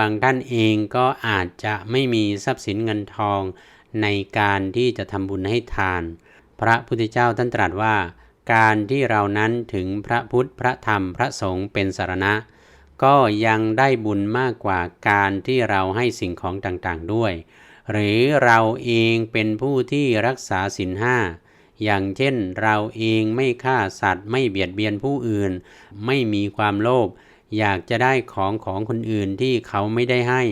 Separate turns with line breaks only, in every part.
บางท่านเองก็อาจจะไม่มีทรัพย์สินเงินทองในการที่จะทำบุญให้ทาน พระพุทธเจ้าท่านตรัสว่า การที่เรานั้นถึงพระพุทธพระธรรมพระสงฆ์เป็นสารณะ ก็ยังได้บุญมากกว่าการที่เราให้สิ่งของต่างๆด้วย หรือเราเองเป็นผู้ที่รักษาศีลห้าอย่างเช่นเราเองไม่ฆ่าสัตว์ไม่เบียดเบียนผู้อื่น ไม่มีความโลภ อยากจะได้ของของคนอื่นที่เขาไม่ได้ให้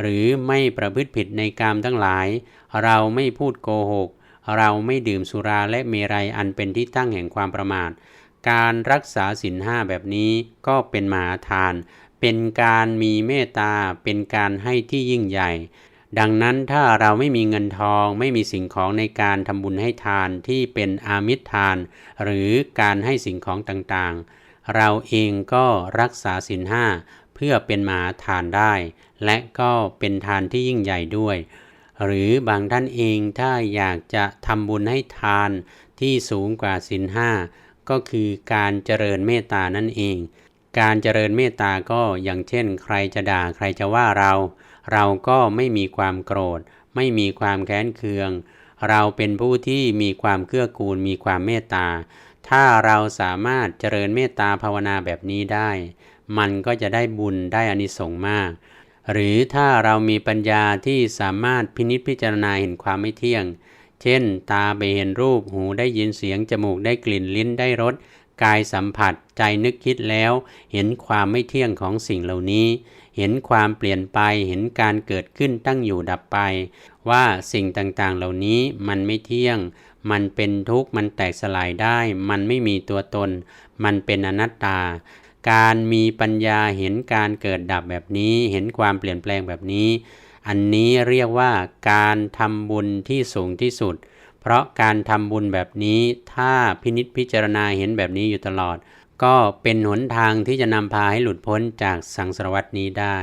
หรือไม่ประพฤติผิดในกามทั้งหลาย เราไม่พูดโกหก เราไม่ดื่มสุราและเมรัยอันเป็นที่ตั้งแห่งความประมาท การรักษาศีลห้าแบบนี้ก็เป็นมหาทาน เป็นการมีเมตตา เป็นการให้ที่ยิ่งใหญ่ ดังนั้นถ้าเราไม่มีเงินทองไม่มีสิ่งของในการทำบุญให้ทานที่เป็นอามิตรทาน หรือการให้สิ่งของต่างๆ เราเองก็รักษาศีลห้าเพื่อเป็นมหาทานได้ และก็เป็นทานที่ยิ่งใหญ่ด้วย หรือบางท่านเองถ้าอยากจะทำบุญให้ทานที่สูงกว่าศีลห้าก็คือการเจริญเมตตานั่นเอง การเจริญเมตตาก็อย่างเช่น ใครจะด่าใครจะว่าเรา เราก็ไม่มีความโกรธ ไม่มีความแค้นเคือง เราเป็นผู้ที่มีความเกื้อกูลมีความเมตตา ถ้าเราสามารถเจริญเมตตาภาวนาแบบนี้ได้ มันก็จะได้บุญได้อานิสงส์มาก หรือถ้าเรามีปัญญาที่สามารถพินิษพิจารณาเห็นความไม่เที่ยง เช่น ตาไปเห็นรูป หูได้ยินเสียง จมูกได้กลิ่น ลิ้นได้รส กายสัมผัสใจนึกคิดแล้ว เห็นความไม่เที่ยงของสิ่งเหล่านี้ เห็นความเปลี่ยนไปเห็นการเกิดขึ้นตั้งอยู่ดับไป ว่าสิ่งต่างๆเหล่านี้มันไม่เที่ยง มันเป็นทุกข์มันแตกสลายได้ มันไม่มีตัวตน มันเป็นอนัตตา การมีปัญญาเห็นการเกิดดับแบบนี้ เห็นความเปลี่ยนแปลงแบบนี้ อันนี้เรียกว่าการทำบุญที่สูงที่สุด เพราะการทำบุญแบบนี้ถ้าพินิษพิจารณาเห็นแบบนี้อยู่ตลอด ก็เป็นหนทางที่จะนำพาให้หลุดพ้นจากสังสารวัตนี้ได้